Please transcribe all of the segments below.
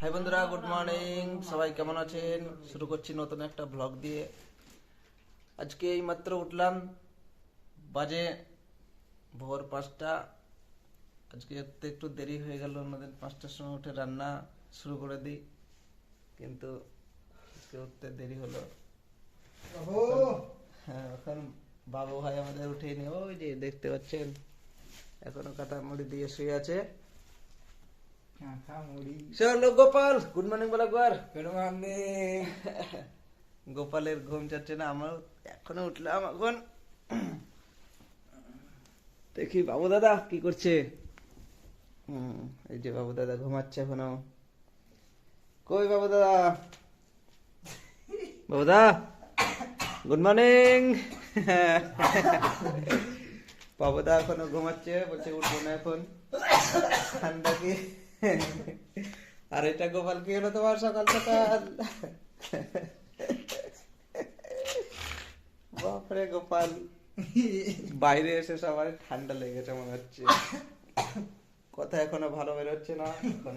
High বন্ধুরা good morning সবাই কেমন আছেন? শুরু করছি নতুন একটা ব্লগ দিয়ে। আজকে এই মাত্র উঠলাম বাজে ভোর পাঁচটা। আজকে একটু দেরি হয়ে গেল অন্যদিন পাঁচটার সময় উঠে রান্না শুরু করে দিই। কিন্তু আজকে উঠতে দেরি হলো। হ্যাঁ এখন বাবু ভাই আমাদের উঠে নি। ওই যে দেখতে পাচ্ছেন এখনও কাটা মুড়ি দিয়ে শুয়ে আছে। চলো গোপাল গুড মর্নিং বলা গোয়ার গোপালের ঘুম যাচ্ছে না আমার এখনও উঠলাম এখন। দেখি বাবু দাদা কি করছে? হুম এই যে বাবু দাদা ঘুমাচ্ছে এখনও। কই বাবু দাদা? বাবু দা গুড মর্নিং বাবু দা এখনও ঘুমাচ্ছে বলছে উঠবো না এখন। ঠান্ডা কি? আর এটা গোপাল কি হলো তোমার সকাল সকাল? বাপরে গোপাল। বাইরে এসে সবার ঠান্ডা লেগেছে মনে হচ্ছে। কথা এখনও ভালো বেরোচ্ছে না। এখন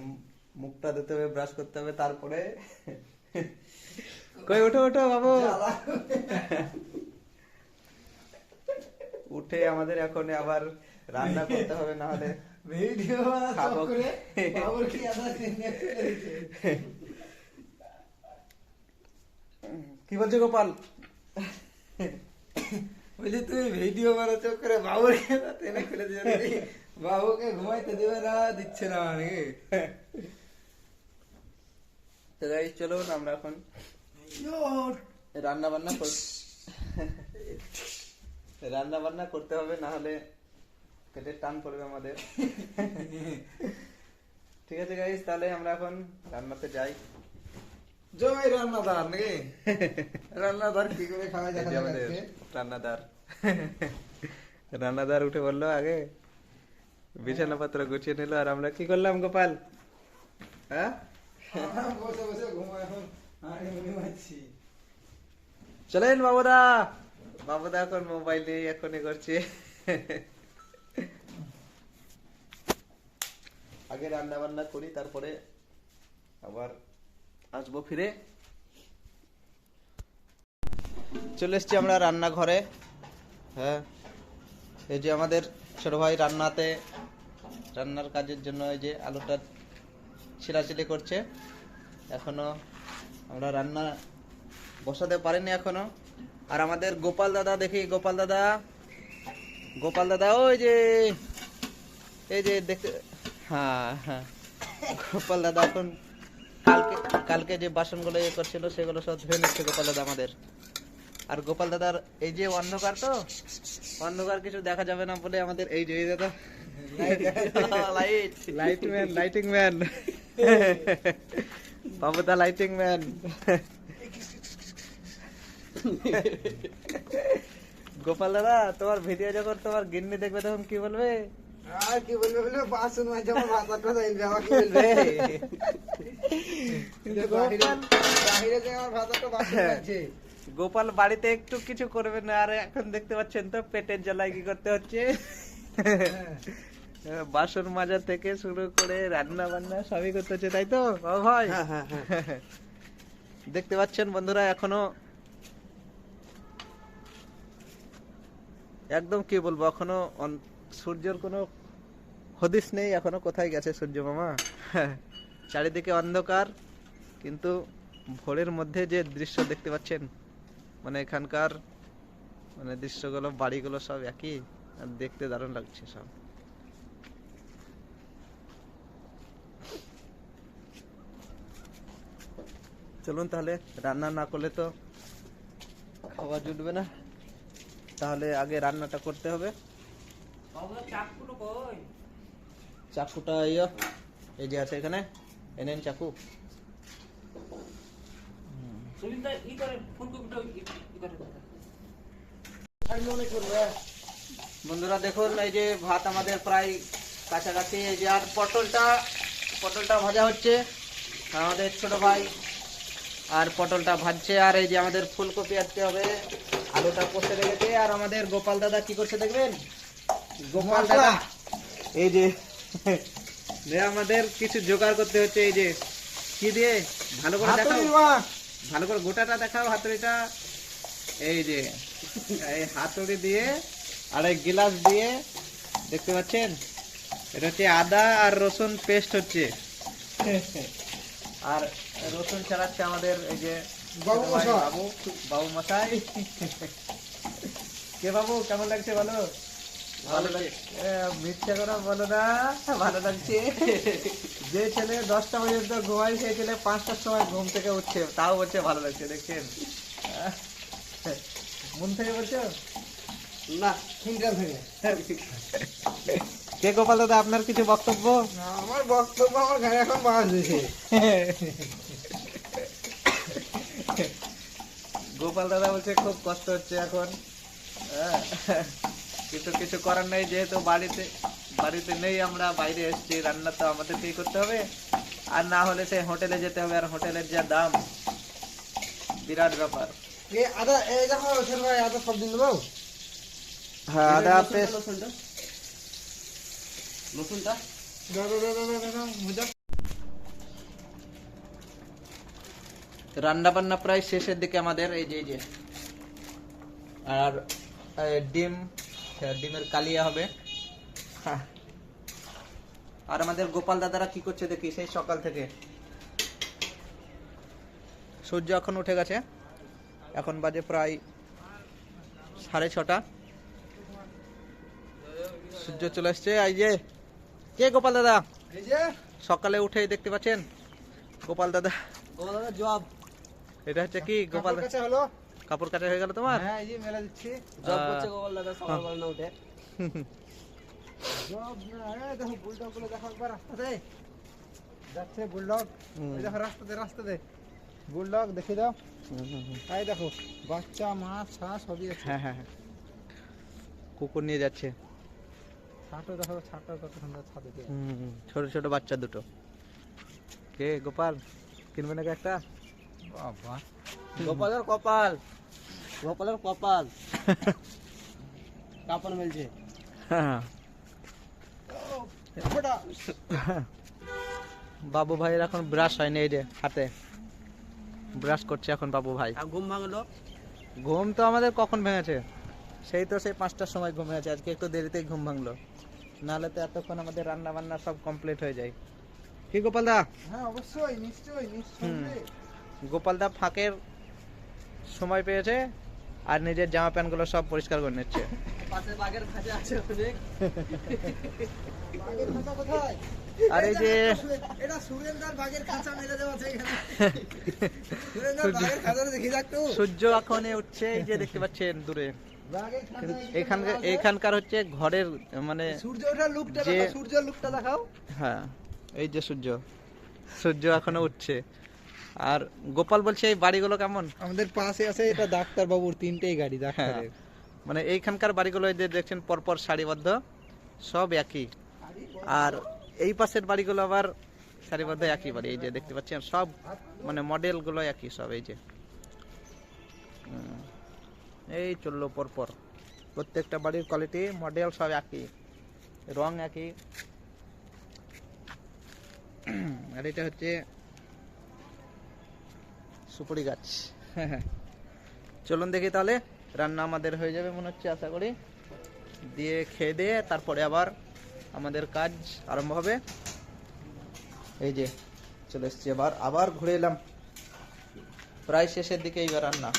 মুখটা ধুতে হবে ব্রাশ করতে হবে, তারপরে কই, ওঠো ওঠো, বাবু। উঠে আমাদের এখন আবার রান্না করতে হবে না হলে ভিডিও খাব করে? বাবুর কি আদা কি বলছো গোপাল বলছি তুমি ভিডিও বানাচ্ছ করে বাবুর টেনে ফেলে দিয়েছে বাবুকে ঘুমাইতে দেবে না দিচ্ছে না নাকি তো গাইস চলুন আমরা এখন রান্না বান্না কর রান্না বান্না করতে হবে না হলে পেটের টান পড়বে আমাদের। ঠিক আছে গাইস তাহলে আমরা এখন রান্নাতে যাই। জয় রান্নাদার নাকি? রান্নাদার কি করে খাওয়া এই আমাদের রান্নাদার। রান্নাদার উঠে বলল আগে। বিছানা পত্র গুছিয়ে নিল আর আমরা কি করলাম গোপাল? হ্যাঁ? বসে বসে ঘুমাই এখন। আমি চলেন বাবুদা। বাবুদা এখন মোবাইল নিয়ে এখনই করছে। আগে রান্না বান্না করি, তারপরে আবার আসব ফিরে। চলে এসছি আমরা রান্নাঘরে। হ্যাঁ এই যে আমাদের ছোট ভাই রান্নাতে, রান্নার কাজের জন্য এই যে আলুটা ছিলাছিলি করছে। এখনও আমরা রান্না বসাতে পারিনি এখনও। আর আমাদের গোপাল দাদা, দেখি গোপাল দাদা। গোপাল দাদা, ওই যে, এই যে দেখতে হ্যাঁ হ্যাঁ। গোপাল দাদা এখন কালকে কালকে যে বাসনগুলো ইয়ে করছিল সেগুলো সব ধুয়ে নিচ্ছে গোপাল দাদা আমাদের। আর গোপাল দাদার এই যে অন্ধকার তো অন্ধকার কিছু দেখা যাবে না বলে আমাদের এই যে দাদা light light man lighting man বাবুদা lighting man Gopal দাদা তোমার ভিডিও যখন তোমার গিন্নি দেখবে তখন কি বলবে? আর কি বলবে বলবে বাসন মাঝে আমার ভাতাটা যাইবে আমার কি বলবে? বাহিরে বাহিরে যে আমার ভাতাটা বাসন আছে গোপাল বাড়িতে একটু কিছু করবে না আর এখন দেখতে পাচ্ছেন তো পেটের জ্বালায় কি করতে হচ্ছে? বাসন মাজা থেকে শুরু করে রান্না বান্না সবই করতে হচ্ছে তাই তো ভাই? হ্যাঁ, হ্যাঁ, হ্যাঁ। দেখতে পাচ্ছেন বন্ধুরা এখনও একদম কি বলব এখনও সূর্যের কোনো হদিস নেই, এখনও কোথায় গেছে সূর্য মামা? চারিদিকে অন্ধকার, কিন্তু ভোরের মধ্যে যে দৃশ্য দেখতে পাচ্ছেন মানে এখানকার মানে দৃশ্যগুলো, বাড়িগুলো সব একই, আর দেখতে দারুণ লাগছে সব। চলুন তাহলে, রান্না না করলে তো খাওয়া জুটবে না। তাহলে আগে রান্নাটা করতে হবে। চাকুটা ইয়ে এই যে আছে এখানে এনেন চাকু। বন্ধুরা দেখুন এই যে ভাত আমাদের প্রায় কাছাকাছি এই যে আর পটলটা পটলটা ভাজা হচ্ছে। আমাদের ছোট ভাই আর পটলটা ভাজছে আর এই যে আমাদের ফুলকপি আজকে হবে। আলুটা কষে রেখেছে আর আমাদের গোপাল দাদা কি করছে দেখবেন? গোপাল দাদা এই যে আমাদের কিছু জোগাড় করতে হচ্ছে এই যে কি দিয়ে? ভালো করে দেখাও। ভালো করে গোটাটা দেখাও হাতুড়িটা। এই যে এই হাতুড়ি দিয়ে আর এই গিলাস দিয়ে দেখতে পাচ্ছেন? এটা হচ্ছে আদা আর রসুন পেস্ট হচ্ছে। আর রসুন ছাড়াচ্ছে আমাদের এই যে বাবু। বাবু বাবু মশাই। কে বাবু কেমন লাগছে বলো? ভালো মিথ্যা করে বলো না ভালো লাগছে। যে ছেলে দশটা পর্যন্ত ঘুমায় সেই ছেলে পাঁচটার সময় ঘুম থেকে উঠছে। তাও বলছে ভালো লাগছে দেখছেন? মন থেকে বলছো? না। তিনটা থেকে কে গোপাল দাদা আপনার কিছু বক্তব্য? আমার বক্তব্য আমার ঘরে এখন বাস দিয়েছে। গোপাল দাদা বলছে খুব কষ্ট হচ্ছে এখন। হ্যাঁ, কিছু কিছু করার নেই যেহেতু বাড়িতে বাড়িতে নেই আমরা বাইরে এসেছি রান্না তো আমাদেরকেই করতে হবে। আর না হলে সে হোটেলে যেতে হবে আর হোটেলের যা দাম বিরাট ব্যাপার। আদা এই দেখো ভাই আদা সব দিন দেবো? হ্যাঁ আদা পেস্ট। রসুনটা দাও দাও দাও দাও দাও দাও মুজা রান্না বান্না প্রায় শেষের দিকে আমাদের এই যে এই যে। আর ডিম ডিমের কালিয়া হবে। হ্যাঁ। আর আমাদের গোপাল দাদারা কি করছে দেখি সেই সকাল থেকে। সূর্য এখন উঠে গেছে। এখন বাজে প্রায় সাড়ে ছটা। সূর্য চলে এসছে এই যে কে গোপাল দাদা? সকালে উঠেই দেখতে পাচ্ছেন গোপাল দাদা। ও দাদা জব এটা হচ্ছে কি গোপাল গোপাল হলো। কাপড় কাটা হয়ে গেল তোমার? হ্যাঁ এই যে মেলা দিচ্ছি। জব করছে গোপাল দাদা সকালবেলা না উঠে। জব না এই দেখো বুলডগগুলো দেখো একবার রাস্তাতে। যাচ্ছে বুলডগ এই দেখো রাস্তাতে রাস্তাতে। বুলডগ দেখে দাও। এই দেখো বাচ্চা মাছ ছাড়া সবই আছে। হ্যাঁ হ্যাঁ হ্যাঁ। কুকুর নিয়ে যাচ্ছে। ছাটো দেখো ছাটো কত সুন্দর ছাদে ছোট ছোট বাচ্চা দুটো। কে গোপাল? কিনবে নাকি একটা? বাবা। গোপালের কপাল। গোপালের কপাল। কাপড় মিলছে। বাবু ভাইয়ের এখন ব্রাশ হয়নি এই যে হাতে। ব্রাশ করছে এখন বাবু ভাই। ঘুম ভাঙলো? ঘুম তো আমাদের কখন ভেঙেছে? সেই তো সেই পাঁচটার সময় ঘুম ভেঙেছে। আজকে একটু দেরিতেই ঘুম ভাঙলো। নাহলে তো এতক্ষণ আমাদের রান্না বান্না সব কমপ্লিট হয়ে যায়। কি গোপাল দা? হ্যাঁ অবশ্যই নিশ্চয়ই নিশ্চয়ই। গোপাল দা ফাঁকের সময় পেয়েছে আর নিজের জামা প্যান্টগুলো সব পরিষ্কার করে নিচ্ছে। পাশে বাগের খাঁচা আছে অনেক। বাগের খাঁচা কোথায়? আর এই যে সূর্য এখন উঠছে এই যে দেখতে পাচ্ছেন দূরে। এখানকার এখানকার হচ্ছে ঘরের মানে সূর্য ওঠার লুকটা যে- দেখাও সূর্যের লুকটা দেখাও। হ্যাঁ এই যে সূর্য। সূর্য এখনও উঠছে। আর গোপাল বলছে এই বাড়িগুলো কেমন? আমাদের পাশে আছে এটা ডাক্তার বাবুর তিনটেই গাড়ি হ্যাঁ। মানে এইখানকার বাড়িগুলো এই যে দেখছেন পরপর সারিবদ্ধ সব একই। আর এই পাশের বাড়িগুলো আবার সারিবদ্ধ একই বাড়ি এই যে দেখতে পাচ্ছেন সব মানে মডেলগুলো একই সব এই যে। এই চলল পরপর। প্রত্যেকটা বাড়ির কোয়ালিটি মডেল সব একই। রং একই। আর এটা হচ্ছে সুপুরি গাছ। হ্যাঁ হ্যাঁ। চলুন দেখি তাহলে রান্না আমাদের হয়ে যাবে মনে হচ্ছে আশা করি। দিয়ে খেয়ে দিয়ে তারপরে আবার আমাদের কাজ আরম্ভ হবে। এই যে চলে এসছি আবার আবার ঘুরে এলাম। প্রায় শেষের দিকে এইবার রান্না।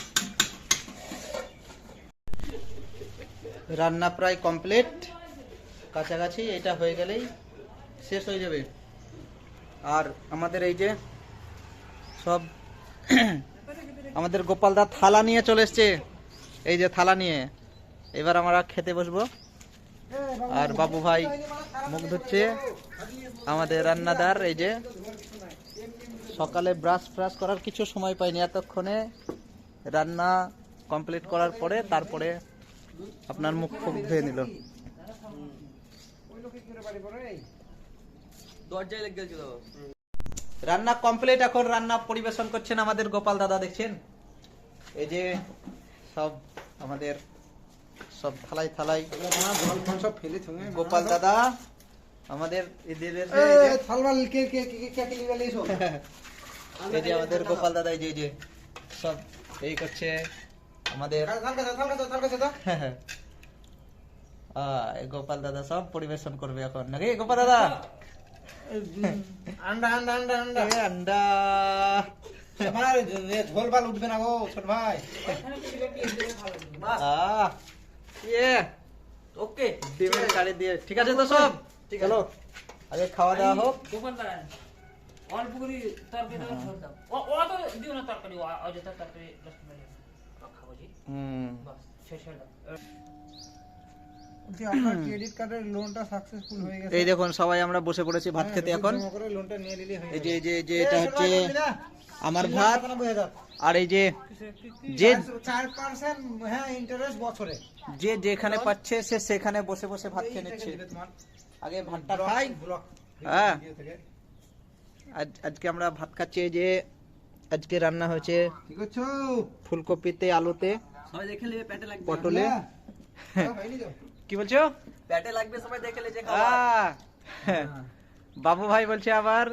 রান্না প্রায় কমপ্লিট। কাছাকাছি এটা হয়ে গেলেই শেষ হয়ে যাবে। আর আমাদের এই যে সব আমাদের গোপালদা থালা নিয়ে চলে এসছে। এই যে থালা নিয়ে। এবার আমরা খেতে বসবো। আর বাবু ভাই মুখ ধুচ্ছে। আমাদের রান্নাদার, এই যে সকালে ব্রাশ ফ্রাশ করার কিছু সময় পাইনি এতক্ষণে। রান্না কমপ্লিট করার পরে তারপরে আপনার মুখ ফুক ধুয়ে নিল। দরজায় লেগে গেছিল রান্না কমপ্লিট এখন রান্না পরিবেশন করছেন আমাদের গোপাল দাদা দেখছেন? এই যে সব আমাদের সব থালাই থালাই সব ফেলে গোপাল দাদা আমাদের এদের থালমাল কে কে কে কে কে লিয়ে এসো। এই যে আমাদের গোপাল দাদা এই যে সব এই করছে আমাদের গোপাল দাদা সব পরিবেশন করবে এখন। নাকি গোপাল দাদা? আন্ডা আন্ডা আন্ডা আন্ডা। আন্ডা। আমার ঝোল ভালো উঠবে না গো ছোট ভাই। ইয়ে। ওকে ডিমের কারি দিয়ে। ঠিক আছে তো সব? চলো আগে খাওয়া দাওয়া হোক। দাঁড়ান। অল্প করে তরকারি ঝোল দাও। ও ও তো দিও না তরকারি ও অযথা তরকারি খাব জি হুম। বাস শেষ হয়ে গেল আপনার ক্রেডিট কার্ডের লোনটা সাকসেসফুল হয়ে গেছে। এই দেখুন সবাই আমরা বসে পড়েছি ভাত খেতে এখন। লোনটা নিয়ে নিলে এই যে এই যে যে এটা হচ্ছে আমার ভাত। আর এই যে যে চার পার্সেন্ট হ্যাঁ ইন্টারেস্ট বছরে। যে যেখানে পাচ্ছে সে সেখানে বসে বসে ভাত খেয়ে নিচ্ছে। আগে ভাতটা খাই। হ্যাঁ। আজকে আমরা ভাত খাচ্ছি যে আজকে রান্না হয়েছে কি করছ? ফুলকপিতে আলুতে সবাই দেখে নেবে পেটে লাগবে। পটলে। হ্যাঁ? কি বলছো? পেটে লাগবে সবাই দেখে যে আহ, বাবু ভাই বলছে আবার?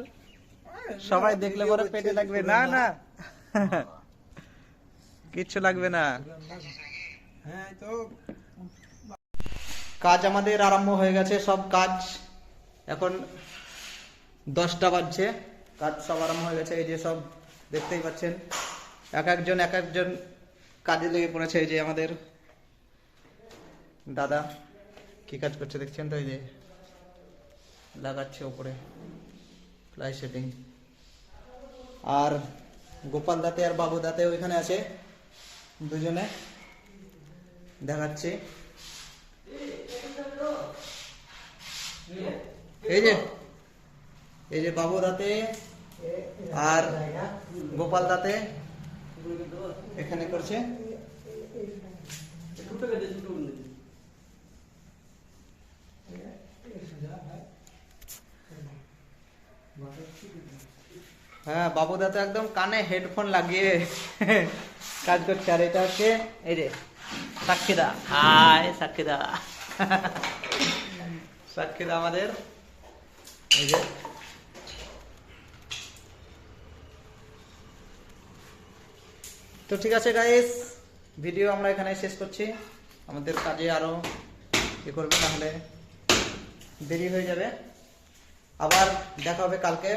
সবাই দেখলে পরে পেটে লাগবে। না। না। কিচ্ছু লাগবে না। হ্যাঁ তো কাজ আমাদের আরম্ভ হয়ে গেছে সব কাজ এখন দশটা বাজছে। কাজ সব আরম্ভ হয়ে গেছে এই যে সব দেখতেই পাচ্ছেন। এক একজন এক একজন কাজে লেগে পড়েছে এই যে আমাদের দাদা। কি কাজ করছে দেখছেন তো এই যে? লাগাচ্ছে ওপরে ফ্লাই সেটিং আর গোপাল দাতে আর বাবু দাতে ওইখানে আছে, দুজনে। দেখাচ্ছে। এই যে এই যে বাবু দাতে আর গোপাল দাতে এখানে করছে। হ্যাঁ বাবু দাতে একদম কানে হেডফোন লাগিয়ে কাজ করছে। আর এটা হচ্ছে, এই যে, সাক্ষীদা। হাই, সাক্ষীদা। সাক্ষীদা আমাদের। এই যে। তো ঠিক আছে গাইস ভিডিও আমরা এখানে শেষ করছি। আমাদের কাজে আরও কি করবে তাহলে দেরি হয়ে যাবে। আবার দেখা হবে কালকে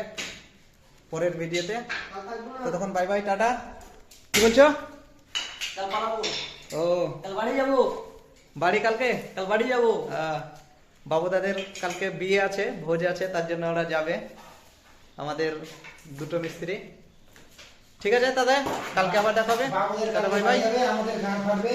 পরের ভিডিওতে ততক্ষণ বাই বাই টাটা। কি বলছো? ও। কাল বাড়ি যাব বাড়ি কালকে? কাল বাড়ি যাব বাবু দাদের কালকে বিয়ে আছে ভোজ আছে তার জন্য ওরা যাবে। আমাদের দুটো মিস্ত্রি। ঠিক আছে দাদা? কালকে আবার দেখা হবে। বাই বাই আমাদের গান ফাটবে।